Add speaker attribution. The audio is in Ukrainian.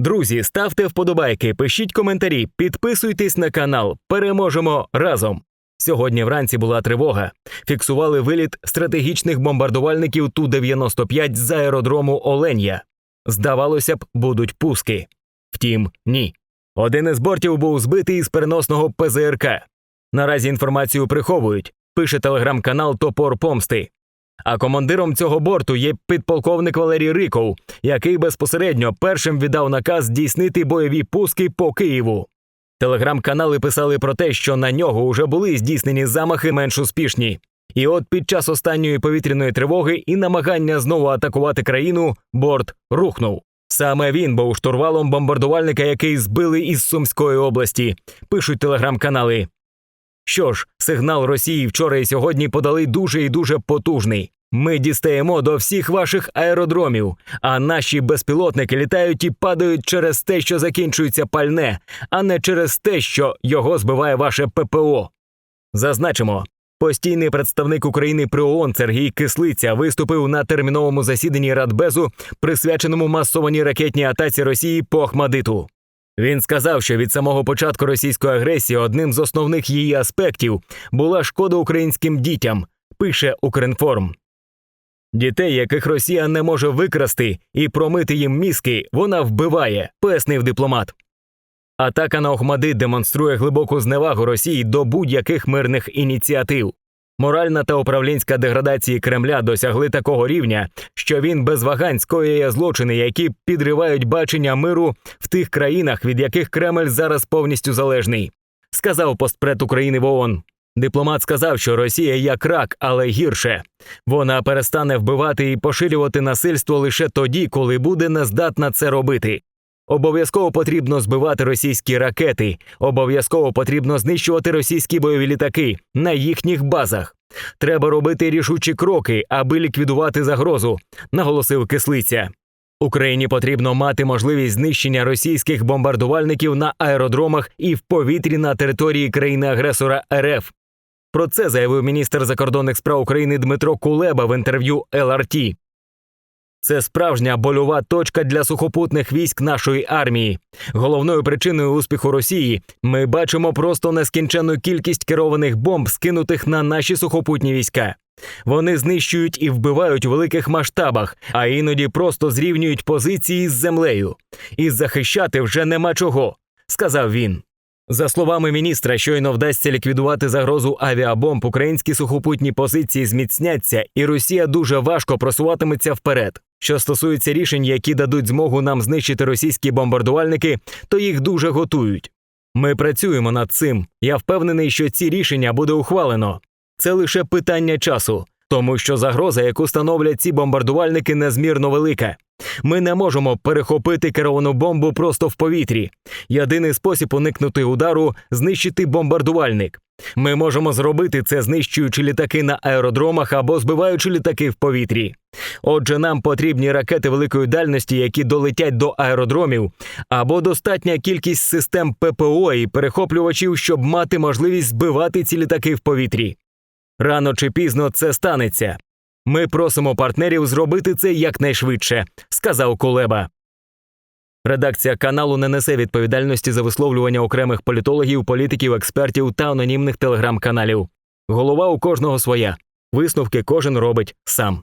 Speaker 1: Друзі, ставте вподобайки, пишіть коментарі, підписуйтесь на канал. Переможемо разом. Сьогодні вранці була тривога. Фіксували виліт стратегічних бомбардувальників Ту-95 з аеродрому Оленя. Здавалося б, будуть пуски. Втім, ні. Один із бортів був збитий із переносного ПЗРК. Наразі інформацію приховують, пише телеграм-канал Топор Помсти. А командиром цього борту є підполковник Валерій Риков, який безпосередньо першим віддав наказ здійснити бойові пуски по Києву. Телеграм-канали писали про те, що на нього вже були здійснені замахи менш успішні. І от під час останньої повітряної тривоги і намагання знову атакувати країну борт рухнув. Саме він був штурвалом бомбардувальника, який збили із Сумської області, пишуть телеграм-канали. Що ж, сигнал Росії вчора і сьогодні подали дуже і дуже потужний. Ми дістаємо до всіх ваших аеродромів, а наші безпілотники літають і падають через те, що закінчується пальне, а не через те, що його збиває ваше ППО. Зазначимо, постійний представник України при ООН Сергій Кислиця виступив на терміновому засіданні Радбезу, присвяченому масованій ракетній атаці Росії по Ахмадиту. Він сказав, що від самого початку російської агресії одним з основних її аспектів була шкода українським дітям, пише Укрінформ. Дітей, яких Росія не може викрасти і промити їм мізки, вона вбиває, пояснив дипломат. Атака на Охмадит демонструє глибоку зневагу Росії до будь-яких мирних ініціатив. Моральна та управлінська деградації Кремля досягли такого рівня, що він без вагань скоює злочини, які підривають бачення миру в тих країнах, від яких Кремль зараз повністю залежний, сказав постпред України в ООН. Дипломат сказав, що Росія як рак, але гірше. Вона перестане вбивати і поширювати насильство лише тоді, коли буде нездатна це робити. Обов'язково потрібно збивати російські ракети, обов'язково потрібно знищувати російські бойові літаки на їхніх базах. Треба робити рішучі кроки, аби ліквідувати загрозу, наголосив кислиця. Україні потрібно мати можливість знищення російських бомбардувальників на аеродромах і в повітрі на території країни-агресора РФ. Про це заявив міністр закордонних справ України Дмитро Кулеба в інтерв'ю ЛРТ. Це справжня больова точка для сухопутних військ нашої армії. Головною причиною успіху Росії ми бачимо просто нескінченну кількість керованих бомб, скинутих на наші сухопутні війська. Вони знищують і вбивають у великих масштабах, а іноді просто зрівнюють позиції з землею. І захищати вже нема чого, сказав він. За словами міністра, щойно вдасться ліквідувати загрозу авіабомб, українські сухопутні позиції зміцняться, і Росія дуже важко просуватиметься вперед. Що стосується рішень, які дадуть змогу нам знищити російські бомбардувальники, то їх дуже готують. Ми працюємо над цим. Я впевнений, що ці рішення буде ухвалено. Це лише питання часу, тому що загроза, яку становлять ці бомбардувальники, незмірно велика. Ми не можемо перехопити керовану бомбу просто в повітрі. Єдиний спосіб уникнути удару знищити бомбардувальник. Ми можемо зробити це, знищуючи літаки на аеродромах або збиваючи літаки в повітрі. Отже, нам потрібні ракети великої дальності, які долетять до аеродромів, або достатня кількість систем ППО і перехоплювачів, щоб мати можливість збивати ці літаки в повітрі. Рано чи пізно це станеться. Ми просимо партнерів зробити це якнайшвидше, сказав Кулеба. Редакція каналу не несе відповідальності за висловлювання окремих політологів, політиків, експертів та анонімних телеграм-каналів. Голова у кожного своя. Висновки кожен робить сам.